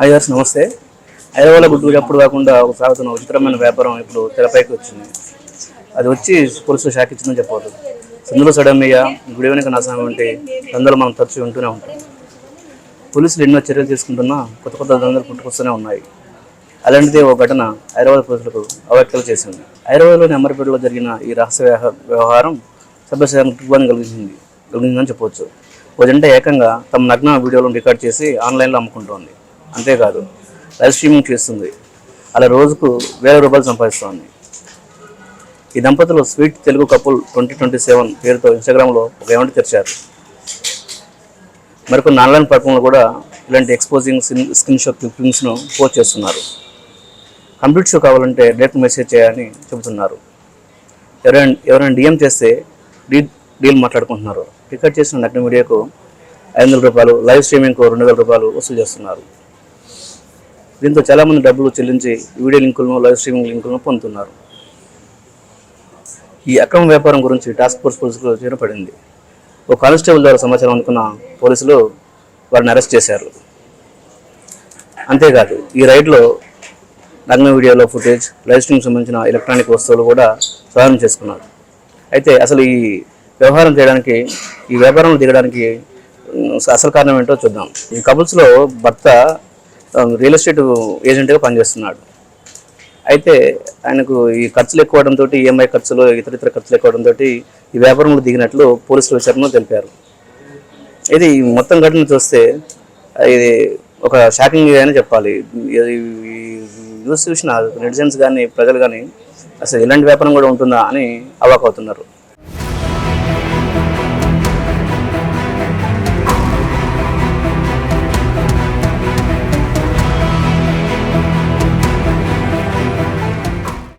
Ayers నమస్తే. హైదరాబాద్ గుడ్డు అప్పుడు కాకుండా ఒక సాగుతున్న విచిత్రమైన వ్యాపారం ఇప్పుడు తెరపైకి వచ్చింది. అది వచ్చి పోలీసులు షాక్ ఇచ్చిందని చెప్పవచ్చు సందులో సడమయ్య గుడి వెనుక నాశనం వంటి దందలు మనం తరచు ఉంటూనే ఉంటాం. పోలీసులు ఎన్నో చర్యలు తీసుకుంటున్నా కొత్త కొత్త దందలు పుట్టుకొస్తూనే ఉన్నాయి. అలాంటిదే ఓ ఘటన హైదరాబాద్ పోలీసులకు అవాఖ్యలు చేసింది. హైదరాబాద్లోని అమర్పేటలో జరిగిన ఈ రహస్య వ్యవహ- వ్యవహారం సభ్యశాఖ కుటుంబాన్ని కలిగించింది. కలిగిందని చెప్పవచ్చు ఓ జంట ఏకంగా తమ నగ్న వీడియోలను రికార్డ్ చేసి ఆన్లైన్లో అమ్ముకుంటోంది. అంతేకాదు లైవ్ స్ట్రీమింగ్ చేస్తుంది. అలా రోజుకు వేల రూపాయలు సంపాదిస్తోంది. ఈ దంపతులు sweet Telugu couple twenty twenty seven పేరుతో ఇన్స్టాగ్రామ్లో ఒక ఏమంటి తెరిచారు. మరికొన్ని ఆన్లైన్ ప్లాట్ఫామ్లో కూడా ఇలాంటి ఎక్స్పోజింగ్ స్క్రీన్ షాట్ క్లిప్పింగ్స్ను పోస్ట్ చేస్తున్నారు. కంప్లీట్ షో కావాలంటే డైరెక్ట్ మెసేజ్ చేయాలని చెబుతున్నారు. ఎవరైనా ఎవరైనా డిఎం చేస్తే డీ డీల్ మాట్లాడుకుంటున్నారు. టికెట్ చేసిన నగ్న మీడియాకు ఐదు వందల రూపాయలు లైవ్ స్ట్రీమింగ్కు రెండు వేల రూపాయలు వసూలు చేస్తున్నారు. దీంతో చాలామంది డబ్బులు చెల్లించి వీడియో లింకులను లైవ్ స్ట్రీమింగ్ లింకులను పొందుతున్నారు. ఈ అక్రమ వ్యాపారం గురించి టాస్క్ ఫోర్స్ పోలీసులు చేరపడింది ఓ కానిస్టేబుల్ ద్వారా సమాచారం అందుకున్న పోలీసులు వారిని అరెస్ట్ చేశారు. అంతేకాదు ఈ రైడ్లో నగ్న వీడియోలో ఫుటేజ్ లైవ్ స్ట్రీమ్ సంబంధించిన ఎలక్ట్రానిక్ వస్తువులు కూడా స్వాధీనం చేసుకున్నారు. అయితే అసలు ఈ వ్యవహారం చేయడానికి ఈ వ్యాపారంలో దిగడానికి అసలు కారణం ఏంటో చూద్దాం. ఈ కపుల్స్లో భర్త రియల్ ఎస్టేట్ ఏజెంట్గా పనిచేస్తున్నాడు. అయితే ఆయనకు ఈ ఖర్చులు ఎక్కువడంతో ఈఎంఐ ఖర్చులు ఇతర ఇతర ఖర్చులు ఎక్కువడంతో ఈ వ్యాపారంలో దిగినట్లు పోలీసులు విచారణలో తెలిపారు. ఇది మొత్తం ఘటన చూస్తే ఇది ఒక షాకింగ్ అని చెప్పాలి. న్యూస్ చూసిన నెటిజన్స్ కానీ ప్రజలు కానీ అసలు ఇలాంటి వ్యాపారం కూడా ఉంటుందా అని అవాక్ అవుతున్నారు.